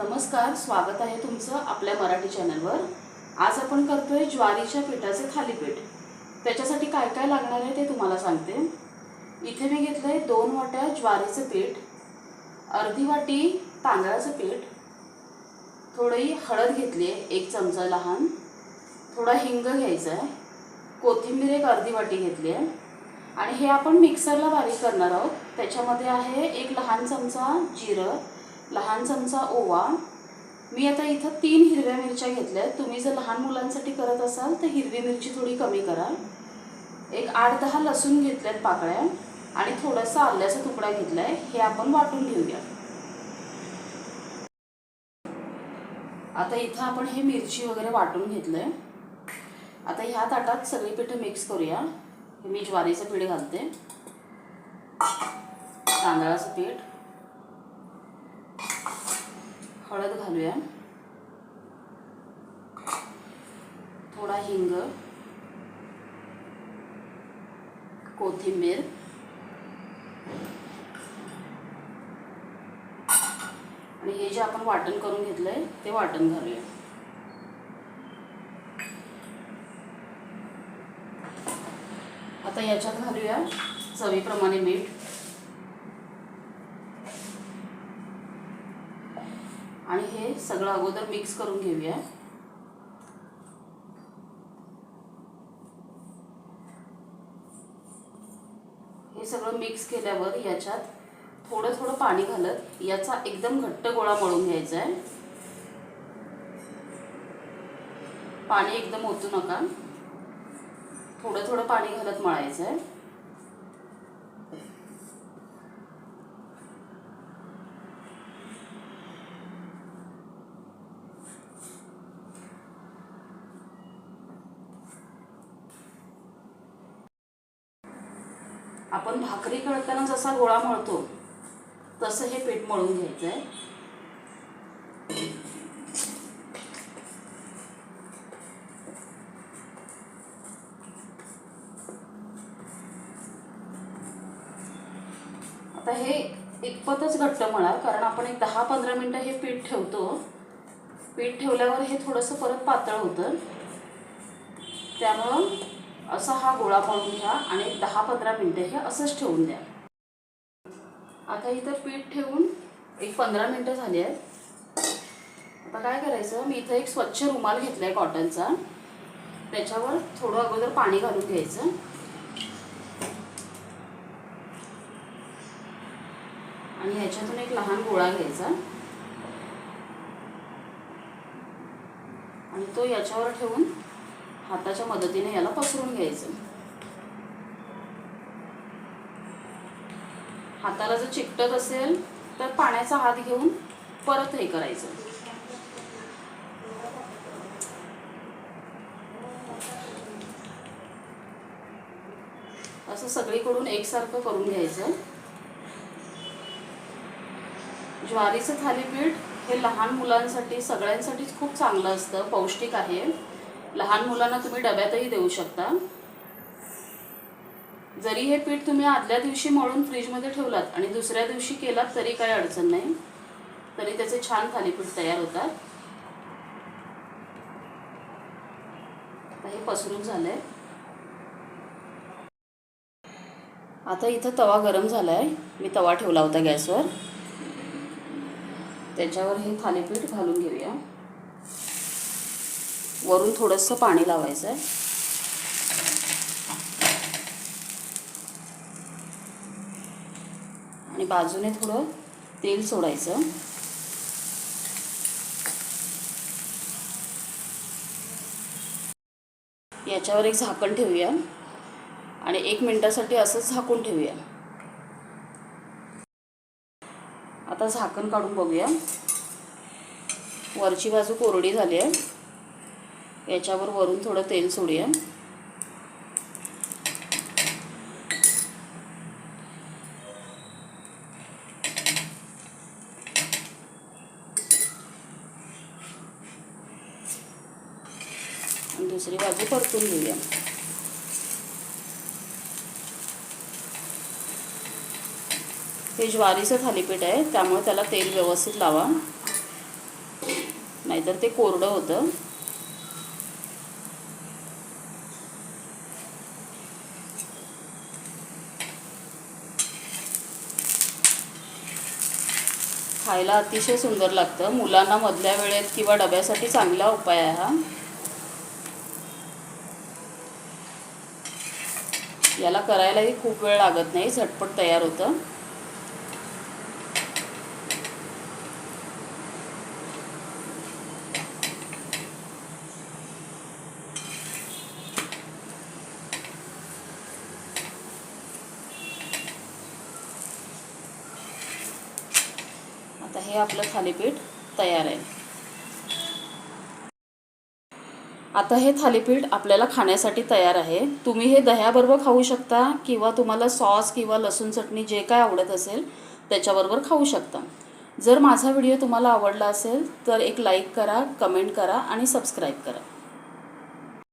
नमस्कार स्वागत आहे तुमचं आपल्या मराठी चॅनलवर. आज आपण करतोय ज्वारीच्या पिठाचे थालीपीठ. त्याच्यासाठी काय काय लागणार आहे ते तुम्हाला सांगते. इथे मी घेतलंय दोन वाट्या ज्वारीचं पीठ अर्धी वाटी तांदळाचं पीठ थोडी हळद घेतली आहे एक चमचा लहान थोडा हिंग घ्यायचा आहे कोथिंबीर एक अर्धी वाटी घेतली आहे आणि हे आपण मिक्सरला बारीक करणार आहोत. त्याच्यामध्ये आहे एक लहान चमचा जिरं लहान चमचा ओवा. मी आता इथं तीन हिरव्या मिरच्या घेतल्या आहेत. तुम्ही जर लहान मुलांसाठी करत असाल तर हिरवी मिरची थोडी कमी करा. एक आठ दहा लसूण घेतल्यात पाकळ्या आणि थोडासा आल्याचा तुकडा घेतला आहे हे आपण वाटून घेऊया. आता इथं आपण हे मिरची वगैरे वाटून घेतलंय. आता ह्या ताटात सगळी पिठं मिक्स करूया. मी ज्वारीचं पीठ घालते. तांदळाचं पीठ. हळद घालूया. थोडा हिंग कोथिंबीर आणि हे जे आपण वाटण करून घेतलंय ते वाटण घालूया. आता याच्यात घालूया चवीप्रमाणे मीठ आणि हे सगळं अगोदर मिक्स करून घेऊया. हे सगळं मिक्स केल्यावर याच्यात थोडं थोडं पाणी घालत याचा एकदम घट्ट गोळा मळून घ्यायचा आहे पाणी एकदम ओतू नका. थोडं थोडं पाणी घालत मळायचं आहे आपण भाकरी कळताना जसा गोळा मळतो तसं हे पीठ मळून घ्यायचं आहे आता हे इतपतच घट्ट मळा कारण आपण एक दहा पंधरा मिनटं हे पीठ ठेवतो. पीठ ठेवल्यावर हे थोडंसं परत पातळ होतं. त्यामुळं असा हा गोळा पाहून घ्या आणि एक दहा पंधरा मिनटं हे असंच ठेवून द्या. आता इथं पीठ ठेवून एक पंधरा मिनटं झाली आहेत. आता काय करायचं? मी इथं एक स्वच्छ रुमाल घेतला आहे कॉटनचा. त्याच्यावर थोडं अगोदर पाणी घालून घ्यायचं. आणि ह्याच्यातून एक लहान गोळा घ्यायचा. आणि तो याच्यावर ठेवून हाताच्या मदतीने याला पसरून घ्यायचं. हाताला जर चिकटत असेल तर पाण्याचा हात घेऊन परत हे करायचं. असं सगळीकडून एकसारखं करून घ्यायचं. ज्वारीचं थालीपीठ हे लहान मुलांसाठी सगळ्यांसाठीच खूप चांगलं असतं पौष्टिक आहे. लहान मुलांना तुम्ही डब्यातही देऊ शकता. जरी हे पीठ तुम्ही आदल्या दिवशी मळून फ्रीजमध्ये ठेवलात आणि दुसऱ्या दिवशी केलात तरी काही अडचण नाही. तरी त्याचे छान थालीपीठ तयार होतात. हे पसरून झालंय. आता इथं तवा गरम झालाय. मी तवा ठेवला होता गॅसवर. त्याच्यावर हे थालीपीठ घालून घेऊया. वरून थोडंसं पाणी लावायचं आहे आणि बाजूने थोडं तेल सोडायचं. याच्यावर एक झाकण ठेवूया. आणि एक मिनिटासाठी असंच झाकून ठेवूया. आता झाकण काढून बघूया. वरची बाजू कोरडी झाली आहे. याच्यावर वरून थोडं तेल सोडूया. दुसरी बाजू परतून घेऊया. हे ज्वारीचं थालीपीठ आहे त्यामुळे त्याला तेल व्यवस्थित लावा. नाहीतर ते कोरडं होतं. खायला अतिशय सुंदर लागतं. मुलांना मधल्या वेळेत किंवा डब्यासाठी चांगला उपाय आहे हा. याला करायलाही खूप वेळ लागत नाही झटपट तयार होतं. आता हे आपलं थालीपीठ तयार आहे. आता हे थालीपीठ आपल्याला खाण्यासाठी तयार आहे. तुम्ही हे दह्याबरोबर खाऊ शकता किंवा तुम्हाला सॉस किंवा लसूण चटणी जे काय आवडत असेल त्याच्याबरोबर खाऊ शकता. जर माझा व्हिडिओ तुम्हाला आवडला असेल तर एक लाईक करा कमेंट करा आणि सबस्क्राईब करा.